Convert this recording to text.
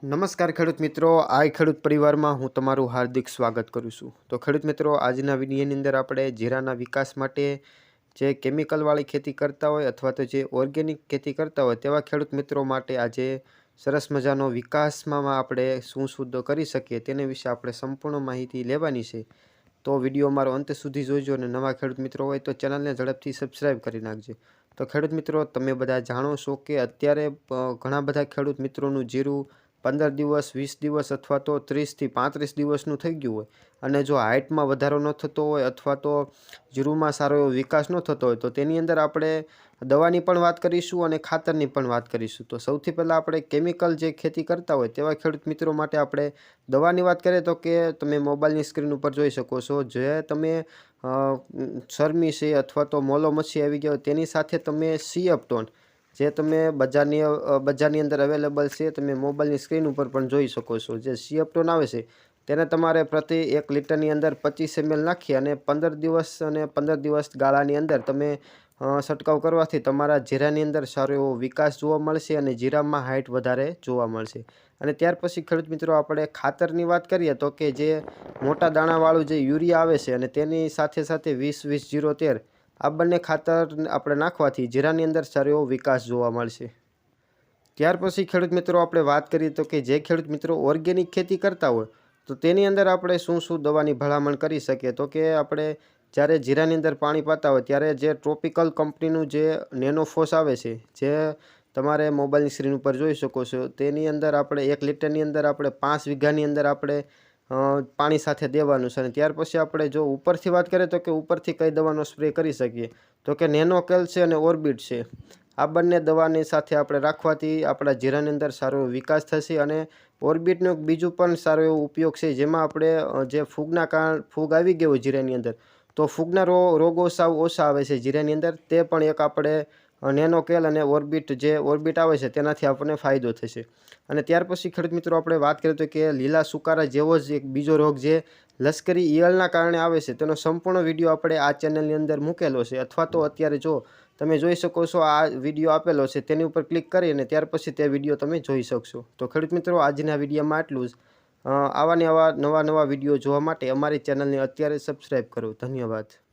નમસ્કાર ખેડૂત મિત્રો આ ખેડૂત પરિવારમાં હું તમારું હાર્દિક સ્વાગત કરું છું. તો ખેડૂત મિત્રો, આજના વિડીયોની અંદર આપણે જીરાના વિકાસ માટે જે કેમિકલવાળી ખેતી કરતા હોય અથવા તો જે ઓર્ગેનિક ખેતી કરતા હોય તેવા ખેડૂત મિત્રો માટે આજે સરસ મજાનો વિકાસમાં આપણે શું શુદ્ધ કરી શકીએ તેને વિશે આપણે સંપૂર્ણ માહિતી લેવાની છે. તો વીડિયો મારો અંત સુધી જોઈજો અને નવા ખેડૂત મિત્રો હોય તો ચેનલને ઝડપથી સબસ્ક્રાઈબ કરી નાખજો. તો ખેડૂત મિત્રો, તમે બધા જાણો છો કે અત્યારે ઘણા બધા ખેડૂત મિત્રોનું જીરું પંદર દિવસ, વીસ દિવસ અથવા તો ત્રીસથી પાંત્રીસ દિવસનું થઈ ગયું હોય. અને જો હાઇટમાં વધારો ન થતો હોય અથવા તો જીરુમાં સારો એવો વિકાસ ન થતો હોય, તો તેની અંદર આપણે દવાની પણ વાત કરીશું અને ખાતરની પણ વાત કરીશું. તો સૌથી પહેલાં આપણે કેમિકલ જે ખેતી કરતા હોય તેવા ખેડૂત મિત્રો માટે આપણે દવાની વાત કરીએ તો કે તમે મોબાઈલની સ્ક્રીન ઉપર જોઈ શકો છો, જે તમે શરમી છે અથવા તો મોલો મચ્છી આવી ગયો તેની સાથે તમે સીએપટોન જે તમે બજારની બજારની અંદર અવેલેબલ છે, તમે મોબાઈલની સ્ક્રીન ઉપર પણ જોઈ શકો છો. જે સીએપટોન આવે છે, તેને તમારે પ્રતિ એક લીટરની અંદર પચીસ એમએલ નાખી અને પંદર દિવસ અને પંદર દિવસ ગાળાની અંદર તમે છંટકાવ કરવાથી તમારા જીરાની અંદર સારો એવો વિકાસ જોવા મળશે અને જીરામાં હાઇટ વધારે જોવા મળશે. અને ત્યાર પછી ખેડૂત મિત્રો, આપણે ખાતરની વાત કરીએ તો કે જે મોટા દાણાવાળું જે યુરિયા આવે છે અને તેની સાથે સાથે વીસ વીસ જીરો તેર આ બંને ખાતર આપણે નાખવાથી જીરાની અંદર સારો વિકાસ જોવા મળશે. ત્યાર પછી ખેડૂત મિત્રો, આપણે વાત કરીએ તો કે જે ખેડૂત મિત્રો ઓર્ગેનિક ખેતી કરતા હોય, તો તેની અંદર આપણે શું શું દવાની ભલામણ કરી શકીએ? તો કે આપણે જ્યારે જીરાની અંદર પાણી પાતા હોય, ત્યારે જે ટ્રોપિકલ કંપનીનું જે નેનોફોસ આવે છે, જે તમારે મોબાઈલની સ્ક્રીન ઉપર જોઈ શકો છો, તેની અંદર આપણે એક લીટરની અંદર આપણે પાંચ વીઘાની અંદર આપણે પાણી સાથે દેવાનું છે અને ત્યાર પછી આપણે જો ઉપરથી વાત કરીએ તો કે ઉપરથી કઈ દવાનો સ્પ્રે કરી શકીએ. તો કે નેનોકેલ છે અને ઓર્બિટ છે. આ બંને દવાની સાથે આપણે રાખવાથી આપણા જીરાની અંદર સારો વિકાસ થશે અને ઓર્બિટનો બીજું પણ સારો એવો ઉપયોગ છે, જેમાં આપણે જે ફૂગના કારણ, ફૂગ આવી ગયો જીરાની અંદર, તો ફૂગના રોગો સાવ ઓછા આવે છે જીરાની અંદર. તે પણ એક આપણે નેનોકેલ અને ઓર્બિટ જે ઓર્બિટ આવે છે, તેનાથી આપણને ફાયદો થશે. અને ત્યાર પછી ખેડૂત મિત્રો, આપણે વાત કરીએ તો કે લીલા સુકારા જેવો જ એક બીજો રોગ જે લશ્કરી ઈયળના કારણે આવે છે, તેનો સંપૂર્ણ વીડિયો આપણે આ ચેનલની અંદર મૂકેલો છે. અથવા તો અત્યારે જો તમે જોઈ શકો છો, આ વીડિયો આપેલો છે, તેની ઉપર ક્લિક કરી અને ત્યાર પછી તે વીડિયો તમે જોઈ શકશો. તો ખેડૂત મિત્રો, આજના વિડીયોમાં આટલું જ. આવા ને આવા નવા નવા વીડિયો જોવા માટે અમારી ચેનલને અત્યારે સબસ્ક્રાઈબ કરો. ધન્યવાદ.